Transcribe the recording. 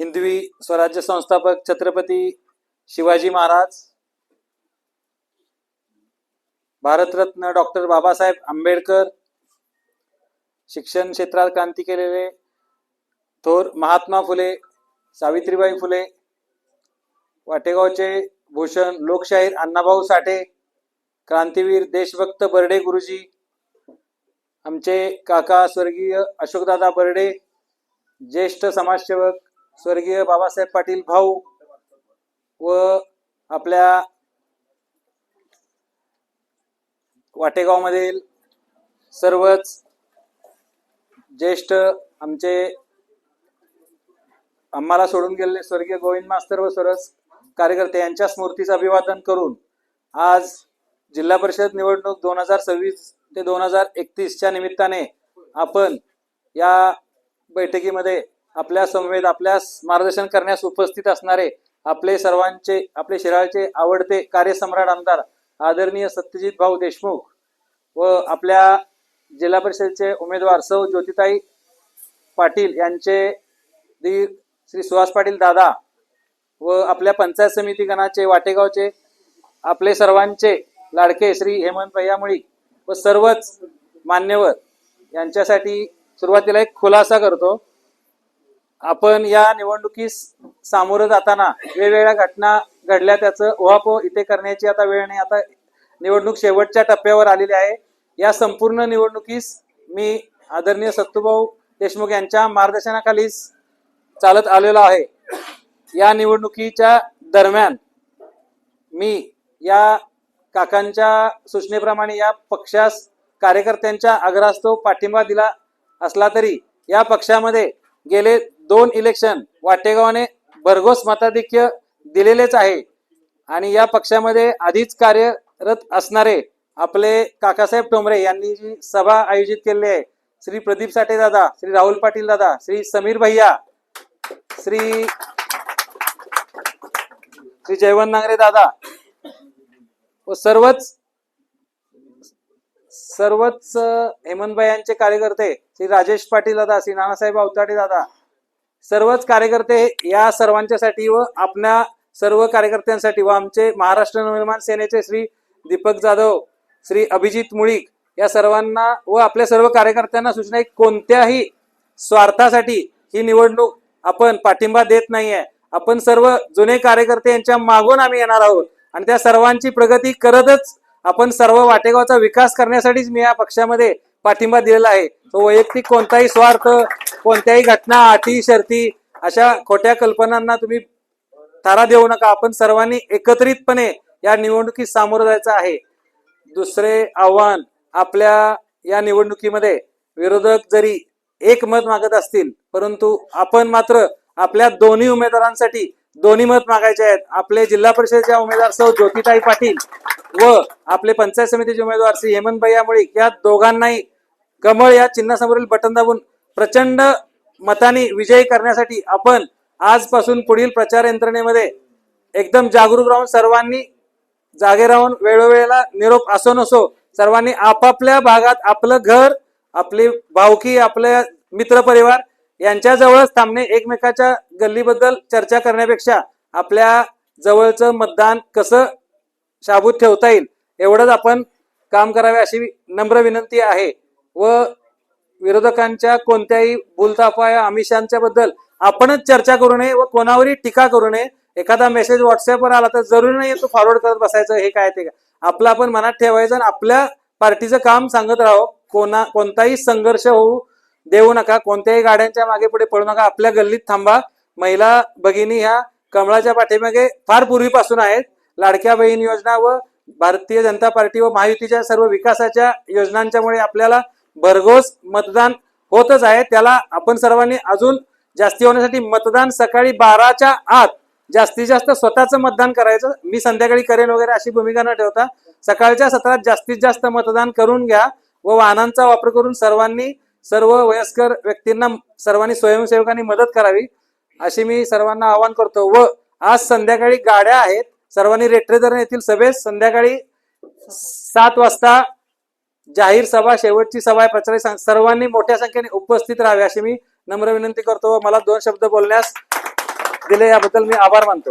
हिंदवी स्वराज्य संस्थापक छत्रपती शिवाजी महाराज भारतरत्न डॉक्टर बाबासाहेब आंबेडकर शिक्षण क्षेत्रात क्रांती केलेले थोर महात्मा फुले सावित्रीबाई फुले वाटेगावचे भूषण लोकशाहीर अण्णाभाऊ साठे क्रांतीवीर देशभक्त बर्डे गुरुजी आमचे काका स्वर्गीय अशोकदादा बर्डे ज्येष्ठ समाजसेवक स्वर्गीय बाबासाहेब पाटील भाऊ व आपल्या वाटेगावमधील सर्वच ज्येष्ठ आमचे आम्हाला सोडून गेलेले स्वर्गीय गोविंद मास्तर व सरस कार्यकर्ते यांच्या स्मृतीचं अभिवादन करून आज जिल्हा परिषद निवडणूक दोन हजार सव्वीस ते दोन हजार एकतीसच्या निमित्ताने आपण या बैठकीमध्ये आपल्या समवेत आपल्यास मार्गदर्शन करण्यास उपस्थित असणारे आपले सर्वांचे आपले शिराळचे आवडते कार्यसम्राट आमदार आदरणीय सत्यजित भाऊ देशमुख व आपल्या जिल्हा परिषदेचे उमेदवार सौ ज्योतिताई पाटील यांचे दी श्री सुहास पाटील दादा व आपल्या पंचायत समिती गणाचे वाटेगावचे आपले सर्वांचे लाडके श्री हेमंत भैया मुळी व सर्वच मान्यवर यांच्यासाठी सुरुवातीला एक खुलासा करतो. आपण या निवडणुकीस सामोरं जाताना वेगवेगळ्या घटना घडल्या त्याचं ओहापो इथे करण्याची आता वेळ नाही. आता निवडणूक शेवटच्या टप्प्यावर आलेली आहे. या संपूर्ण निवडणुकीस मी आदरणीय सत्तूभाऊ देशमुख यांच्या मार्गदर्शनाखालीच चालत आलेलो आहे. या निवडणुकीच्या दरम्यान मी या काकांच्या सूचनेप्रमाणे या पक्षास कार्यकर्त्यांच्या आग्रहास्तव पाठिंबा दिला असला तरी या पक्षामध्ये गेले दोन इलेक्शन वाटेगावाने भरघोस मताधिक्य दिलेलेच आहे. आणि या पक्षामध्ये आधीच कार्यरत असणारे आपले काकासाहेब टोंबरे यांनी जी सभा आयोजित केलेली आहे श्री प्रदीप साठे दादा श्री राहुल पाटील दादा श्री समीर भैया श्री श्री जयवंत नांगरे दादा व सर्वच सर्वच हेमंतभाई यांचे कार्यकर्ते श्री राजेश पाटील दादा श्री नानासाहेब अवताडे दादा सर्वच कार्यकर्ते या सर्वांच्यासाठी व आपल्या सर्व कार्यकर्त्यांसाठी व आमचे महाराष्ट्र नवनिर्माण सेनेचे श्री दीपक जाधव श्री अभिजित मुळीक या सर्वांना व आपल्या सर्व कार्यकर्त्यांना सूचना आहे कोणत्याही स्वार्थासाठी ही निवडणूक आपण पाठिंबा देत नाहीये. आपण सर्व जुने कार्यकर्ते यांच्या मागून आम्ही येणार आहोत आणि त्या सर्वांची प्रगती करतच आपण सर्व वाटेगावचा विकास करण्यासाठीच मी या पक्षामध्ये पाठिंबा दिलेला आहे. तो वैयक्तिक कोणताही स्वार्थ कोणत्याही घटना अटी शर्ती अशा खोट्या कल्पनांना तुम्ही थारा देऊ नका. आपण सर्वांनी एकत्रितपणे या निवडणुकीत सामोरं जायचं आहे. दुसरे आव्हान आपल्या या निवडणुकीमध्ये विरोधक जरी एक मत मागत असतील परंतु आपण मात्र आपल्या दोन्ही उमेदवारांसाठी दोन्ही मत मागायचे आहेत. आपले जिल्हा परिषदेच्या उमेदवार सौ ज्योतिताई पाटील व आपले पंचायत समितीचे उमेदवार श्री हेमंत भैया मुळे या दोघांनाही कमळ या चिन्हासमोरील बटन दाबून प्रचंड मताने विजयी करण्यासाठी आपण आजपासून पुढील प्रचार यंत्रणेमध्ये एकदम जागरूक राहून सर्वांनी जागे राहून वेळोवेळेला निरोप असो नसो सर्वांनी आपापल्या भागात आपलं घर आपली भावकी आपले मित्रपरिवार यांच्या जवळच थांबणे एकमेकाच्या गल्लीबद्दल चर्चा करण्यापेक्षा आपल्या जवळचं मतदान कसं शाबूत ठेवता येईल. एवढंच आपण काम करावे अशी नम्र विनंती आहे. व विरोधकांच्या कोणत्याही भूलताफा या आमिषांच्या बद्दल आपणच चर्चा करू नये व कोणावरही टीका करू नये. एखादा मेसेज व्हॉट्सअपवर आला तर जरुरी नाही तो फॉरवर्ड करत बसायचं हे काय ते काय. आपलं आपण मनात ठेवायचं आणि आपल्या पार्टीचं काम सांगत राहो कोणा कोणताही संघर्ष होऊ देऊ नका. कोणत्याही गाड्यांच्या मागे पुढे पडू नका. आपल्या गल्लीत थांबा. महिला भगिनी ह्या कमळाच्या पाठीमागे फार पूर्वीपासून आहेत. लाडक्या बहीण योजना व भारतीय जनता पार्टी व महायुतीच्या सर्व विकासाच्या योजनांच्यामुळे आपल्याला भरघोस मतदान होतच आहे. त्याला आपण सर्वांनी अजून जास्ती होण्यासाठी मतदान सकाळी बाराच्या आत जास्तीत जास्त स्वतःचं मतदान करायचं. मी संध्याकाळी करेन वगैरे अशी भूमिका न ठेवता सकाळच्या सत्रात जास्तीत जास्त मतदान करून घ्या व वाहनांचा वापर करून सर्वांनी सर्व वयस्कर व्यक्तींना सर्वांनी स्वयंसेवकांनी मदत करावी अशी मी सर्वांना आवाहन करतो. व आज संध्याकाळी गाड्या आहेत. सर्वांनी रेट्रेधरण येथील सभेस संध्याकाळी सात वाजता जाहीर सभा शेवटची सभा आहे प्रचार सर्वांनी मोठ्या संख्येने उपस्थित राहावे अशी मी नम्र विनंती करतो व मला दोन शब्द बोलण्यास दिले याबद्दल मी आभार मानतो.